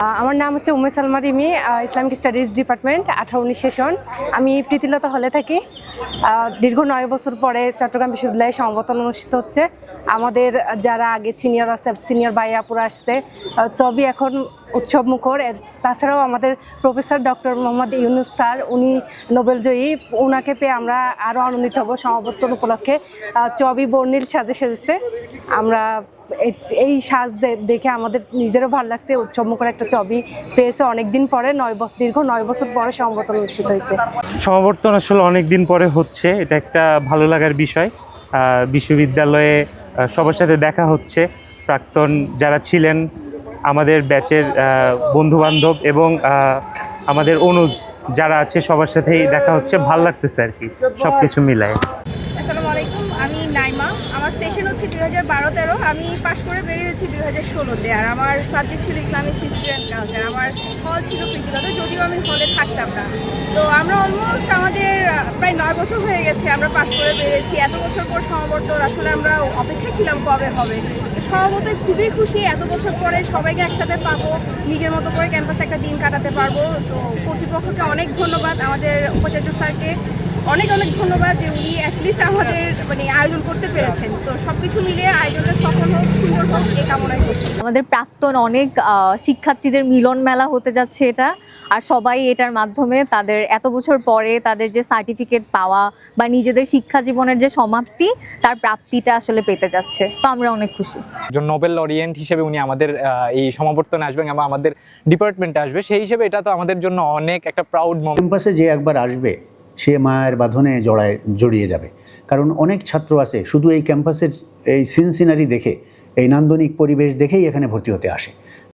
আমার নাম হচ্ছে Umesh Salma Rimi Islamic studies department, আঠারো উনিশ সেশন। আমি প্রীতিলতা হলে থাকি। দীর্ঘ নয় বছর পরে চট্টগ্রাম বিশ্ববিদ্যালয়ে সমাবর্তন অনুষ্ঠিত হচ্ছে। আমাদের যারা আগে সিনিয়র আছে সিনিয়র বাইয়াপুরা আসছে সবই এখন উৎসব মুখর। তাছাড়াও আমাদের professor doctor Mohammad Yunus sir, উনি নোবেলজয়ী ওনাকে পেয়ে আমরা আরও আনন্দিত হব সমাবর্তন উপলক্ষে। চবি বর্ণিল সাজে সেজেছে। আমরা এই- সাজ দেখে আমাদের নিজেরও ভালো লাগছে। উৎসব মুখর একটা ছবি পেয়েছে অনেকদিন পরে, নয় বছর দীর্ঘ নয় বছর পরে সম্বোধন অনুষ্ঠিত হয়েছে। সমাবর্তন আসলে অনেক দিন পরে হচ্ছে। এটা একটা ভালো লাগার বিষয়। বিশ্ববিদ্যালয়ে সবার সাথে দেখা হচ্ছে। প্রাক্তন যারা ছিলেন আমাদের ব্যাচের বন্ধুবান্ধব এবং আমাদের অনুজ যারা আছে সবার সাথেই দেখা হচ্ছে, ভালো লাগতেছে আর কি সব কিছু মিলায়। আসসালামু আলাইকুম। আমি নাইমা। আমার সেশন হচ্ছে দুই হাজার বারো তেরো। আমি পাশ করে বেরিয়েছি দুই হাজার ষোলোতে। আর আমার সাবজেক্ট ছিল ইসলামিক হিস্ট্রি অ্যান্ড কালচার আমার হল ছিল প্রীতিলতা যদিও আমি হলে থাকতাম না। তো আমরা অলমোস্ট আমাদের প্রায় নয় বছর হয়ে গেছে আমরা পাশ করে বেরিয়েছি। এত বছর পর সমাবর্তন। আসলে আমরা অপেক্ষা ছিলাম কবে হবে। স্বভাবতই খুবই খুশি এত বছর পরে সবাইকে একসাথে পাবো। নিজের মতো করে ক্যাম্পাসে একটা দিন কাটাতে পারব। তো কর্তৃপক্ষকে অনেক ধন্যবাদ। আমাদের উপাচার্য স্যারকে অনেক অনেক ধন্যবাদ যে উনি অ্যাটলিস্ট আমাদের মানে আয়োজন করতে পেরেছেন। তো সব কিছু মিলিয়ে আয়োজনটা সফল হোক সুন্দর হোক এই কামনাই করছি আমাদের প্রাক্তন অনেক আহ, শিক্ষার্থীদের মিলন মেলা হতে যাচ্ছে এটা। আর সবাই এটার মাধ্যমে তাদের এত বছর পরে তাদের যে সার্টিফিকেট পাওয়া বা নিজেদের শিক্ষা জীবনের যে সমাপ্তি তার প্রাপ্তিটা আসলে পেতে যাচ্ছে। তো আমরা অনেক খুশি। একজন নোবেল লরিয়েন্ট হিসেবে উনি আমাদের আহ, এই সমাবর্তনে আসবেন এবং আমাদের ডিপার্টমেন্টে আসবে। সেই হিসেবে এটা তো আমাদের জন্য অনেক একটা প্রাউড মোমেন্ট ক্যাম্পাসে যে একবার আসবে সে মায়ের বাঁধনে জড়ায়, জড়িয়ে যাবে। কারণ অনেক ছাত্র আছে, শুধু এই ক্যাম্পাসের এই সিনসিনারি দেখে, এই নান্দনিক পরিবেশ দেখেই এখানে ভর্তি হতে আসে।